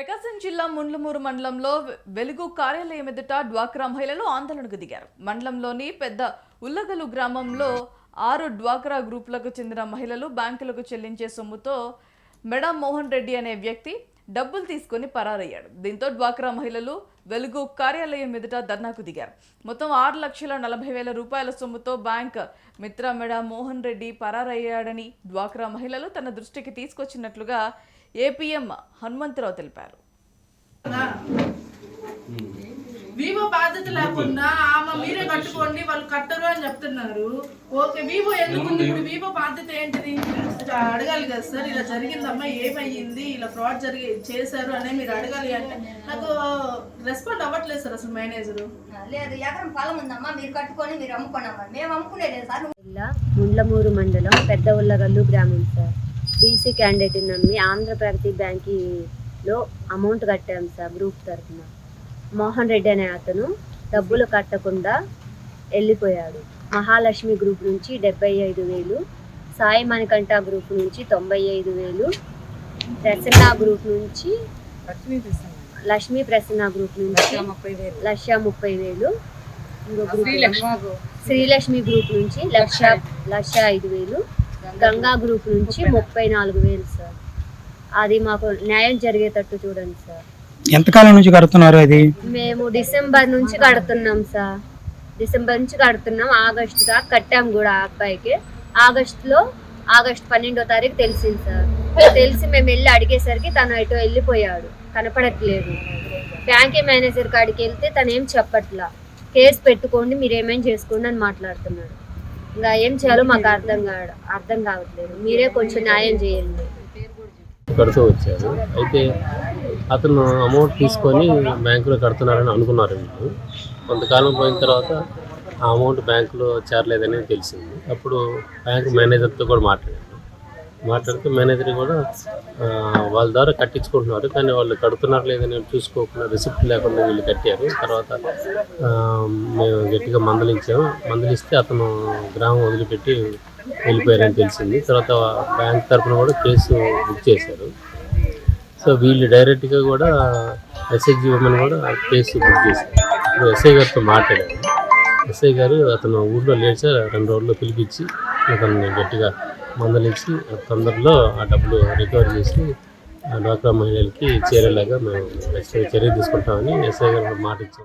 ప్రకాశం జిల్లా ముండ్లమూరు మండలంలో వెలుగు కార్యాలయం ఎదుట డ్వాక్రా మహిళలు ఆందోళనకు దిగారు. మండలంలోని పెద్ద ఉల్లగలు గ్రామంలో ఆరు డ్వాక్రా గ్రూపులకు చెందిన మహిళలు బ్యాంకులకు చెల్లించే సొమ్ముతో మెడా మోహన్ రెడ్డి అనే వ్యక్తి డబ్బులు తీసుకొని పరారయ్యాడు. దీంతో డ్వాక్రా మహిళలు వెలుగు కార్యాలయం ఎదుట ధర్నాకు దిగారు. మొత్తం ఆరు లక్షల నలభై వేల రూపాయల సొమ్ముతో బ్యాంక్ మిత్రమెడ మోహన్ రెడ్డి పరారయ్యాడని డ్వాక్రా మహిళలు తన దృష్టికి తీసుకొచ్చినట్లుగా ఏపీఎం హనుమంతరావు తెలిపారు. వివో బాధ్యత లేకుండా ఆమె మీరే కట్టుకోండి వాళ్ళు కట్టరు అని చెప్తున్నారు. ఓకే వివో ఎందుకు? ఇప్పుడు వివో బాధ్యత ఏంటిది? అడగాలి కదా సార్ ఇలా జరిగిందమ్మా ఏమయ్యింది ఇలా ఫ్రాడ్ జరిగి చేశారు అని మీరు అడగాలి అంటే నాకు రెస్పాండ్ అవ్వట్లేదు సార్ అసలు మేనేజరు లేదు ఎకరం పొలం ఉందమ్మా మీరు కట్టుకొని మీరు అమ్ముకున్నామా మేము అమ్ముకునేలేదు సార్. ముండ్లమూరు మండలం పెద్ద ఉల్లగల్లు గ్రామం సార్. బీసీ క్యాండిడేట్ నమ్మి ఆంధ్ర ప్రగతి బ్యాంకీలో అమౌంట్ కట్టాం సార్ గ్రూప్ తరఫున. మోహన్ రెడ్డి అనే అతను డబ్బులు కట్టకుండా వెళ్ళిపోయాడు. మహాలక్ష్మి గ్రూప్ నుంచి డెబ్బై ఐదు వేలు సాయి మణికంఠ గ్రూప్ నుంచి తొంభై ఐదు వేలు ప్రసన్న గ్రూప్ నుంచి లక్ష్మీ ప్రసన్న. గ్రూప్ నుంచి లక్ష ముప్పై వేలు. శ్రీలక్ష్మి గ్రూప్ నుంచి లక్ష లక్ష ఐదు. వేలు గంగా గ్రూప్. నుంచి ముప్పై నాలుగు వేలు సార్. అది మాకు న్యాయం జరిగేటట్టు చూడండి సార్. ఎంతకాలం నుంచి కడుతున్నారు అది? మేము డిసెంబర్ నుంచి కడుతున్నాం సార్. డిసెంబర్ నుంచి కడుతున్నాం. ఆగస్టు దాకా కట్టాం కూడా ఆ అబ్బాయికి. ఆగస్టులో ఆగస్ట్ పన్నెండో తారీఖు తెలిసింది సార్. తెలిసి మేము వెళ్ళి అడిగేసరికి తను ఎటో వెళ్ళిపోయాడు. కనపడట్లేదు. బ్యాంకే మేనేజర్ కాడికి వెళ్తే తను ఏం చెప్పట్లా. కేసు పెట్టుకోండి మీరు ఏమేం చేసుకోండి అని మాట్లాడుతున్నాడు. ఇంకా ఏం చేయాలో మాకు అర్థం కాదు అర్థం కావట్లేదు. మీరే కొంచెం న్యాయం చేయండి. కడుతూ వచ్చారు. అయితే అతను అమౌంట్ తీసుకొని బ్యాంకులో కడుతున్నారని అనుకున్నారు వీళ్ళు. కొంతకాలం పోయిన తర్వాత ఆ అమౌంట్ బ్యాంకులో చేరలేదని తెలిసింది. అప్పుడు బ్యాంక్ మేనేజర్తో కూడా మాట్లాడాను మాట్లాడితే మేనేజర్ కూడా వాళ్ళ ద్వారా కట్టించుకుంటున్నారు కానీ వాళ్ళు కడుతున్నారు లేదని చూసుకోకుండా రిసిప్ట్ లేకుండా వీళ్ళు కట్టారు. తర్వాత మేము గట్టిగా మందలించాము. మందలిస్తే అతను గ్రామం వదిలిపెట్టి వెళ్ళిపోయారని తెలిసింది. తర్వాత బ్యాంక్ తరఫున కూడా కేసు బుక్ చేశారు. సో వీళ్ళు డైరెక్ట్గా కూడా ఎస్ఐజీ ఉమెన్ కూడా కేసు బుక్ చేశారు. ఇప్పుడు ఎస్ఐ గారితో మాట్లాడారు. ఎస్ఐ గారు అతను ఊళ్ళో లేట్ రెండు రోజుల్లో పిలిపించి అతన్ని గట్టిగా మందలించి తొందరలో ఆ డబ్బులు రికవరీ చేసి ఆ డ్వాక్రా మహిళలకి చేరేలాగా మేము చర్య తీసుకుంటామని ఎస్ఐ గారు మాట ఇచ్చాం